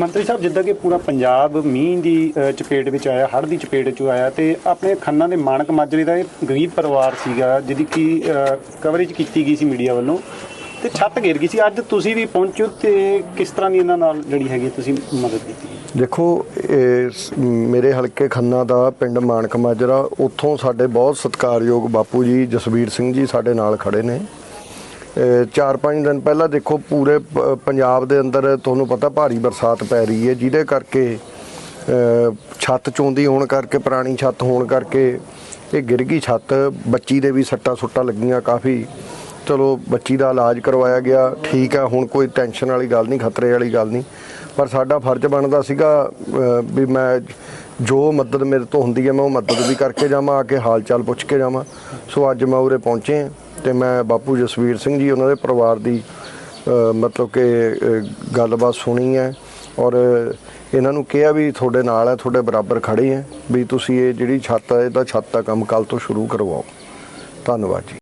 ਮੰਤਰੀ ਸਾਹਿਬ, ਜਿੱਦਾਂ ਕਿ ਪੂਰਾ ਪੰਜਾਬ ਮੀਂਹ ਦੀ ਚਪੇਟ ਵਿੱਚ ਆਇਆ, ਹੜ੍ਹ ਦੀ ਚਪੇਟ 'ਚ ਆਇਆ ਤੇ ਆਪਣੇ ਖੰਨਾ ਦੇ ਮਾਨਕ ਮਾਜਰੇ ਦਾ ਇਹ ਗਰੀਬ ਪਰਿਵਾਰ ਸੀਗਾ, ਜਿਹਦੀ ਕੀ ਕਵਰੇਜ ਕੀਤੀ ਗਈ ਸੀ ਮੀਡੀਆ ਵੱਲੋਂ ਤੇ ਛੱਤ ਗਿਰ ਗਈ ਸੀ। ਅੱਜ ਤੁਸੀਂ ਵੀ ਪਹੁੰਚੋ ਤੇ ਕਿਸ ਤਰ੍ਹਾਂ ਦੀ ਇਹਨਾਂ ਨਾਲ ਜਿਹੜੀ ਹੈਗੀ ਤੁਸੀਂ ਮਦਦ ਕੀਤੀ ਦੇਖੋ, ਇਹ ਮੇਰੇ ਹਲਕੇ ਖੰਨਾ ਦਾ ਪਿੰਡ ਮਾਨਕ ਮਾਜਰਾ, ਉੱਥੋਂ ਸਾਡੇ ਬਹੁਤ ਸਤਿਕਾਰਯੋਗ ਬਾਪੂ ਜੀ ਜਸਵੀਰ ਸਿੰਘ ਜੀ ਸਾਡੇ ਨਾਲ ਖੜੇ ਨੇ। ਇਹ ਚਾਰ ਪੰਜ ਦਿਨ ਪਹਿਲਾਂ ਦੇਖੋ ਪੂਰੇ ਪੰਜਾਬ ਦੇ ਅੰਦਰ ਤੁਹਾਨੂੰ ਪਤਾ ਭਾਰੀ ਬਰਸਾਤ ਪੈ ਰਹੀ ਹੈ, ਜਿਹਦੇ ਕਰਕੇ ਛੱਤ ਚੋਂਦੀ ਹੋਣ ਕਰਕੇ, ਪੁਰਾਣੀ ਛੱਤ ਹੋਣ ਕਰਕੇ ਇਹ ਗਿਰ ਗਈ ਛੱਤ। ਬੱਚੀ ਦੇ ਵੀ ਸੱਟਾਂ ਸੁੱਟਾਂ ਲੱਗੀਆਂ ਕਾਫੀ। ਚਲੋ, ਬੱਚੀ ਦਾ ਇਲਾਜ ਕਰਵਾਇਆ ਗਿਆ, ਠੀਕ ਹੈ, ਹੁਣ ਕੋਈ ਟੈਨਸ਼ਨ ਵਾਲੀ ਗੱਲ ਨਹੀਂ, ਖਤਰੇ ਵਾਲੀ ਗੱਲ ਨਹੀਂ। ਪਰ ਸਾਡਾ ਫਰਜ਼ ਬਣਦਾ ਸੀਗਾ ਵੀ ਮੈਂ ਜੋ ਮਦਦ ਮੇਰੇ ਤੋਂ ਹੁੰਦੀ ਹੈ, ਮੈਂ ਉਹ ਮਦਦ ਵੀ ਕਰਕੇ ਜਾਵਾਂ, ਆ ਕੇ ਹਾਲ ਚਾਲ ਪੁੱਛ ਕੇ ਜਾਵਾਂ। ਸੋ ਅੱਜ ਮੈਂ ਉਰੇ ਪਹੁੰਚੇ ਹਾਂ। ਤੇ ਮੈਂ ਬਾਪੂ ਜਸਵੀਰ ਸਿੰਘ ਜੀ ਉਹਨਾਂ ਦੇ ਪਰਿਵਾਰ ਦੀ ਮਤਲਬ ਕਿ ਗੱਲਬਾਤ ਸੁਣੀ ਹੈ ਔਰ ਇਹਨਾਂ ਨੂੰ ਕਿਹਾ ਵੀ ਤੁਹਾਡੇ ਨਾਲ ਹੈ, ਤੁਹਾਡੇ ਬਰਾਬਰ ਖੜੇ ਹੈ ਵੀ ਤੁਸੀਂ ਇਹ ਜਿਹੜੀ ਛੱਤ ਹੈ, ਇਹਦਾ ਛੱਤ ਦਾ ਕੰਮ ਕੱਲ ਤੋਂ ਸ਼ੁਰੂ ਕਰਵਾਓ। ਧੰਨਵਾਦ ਜੀ।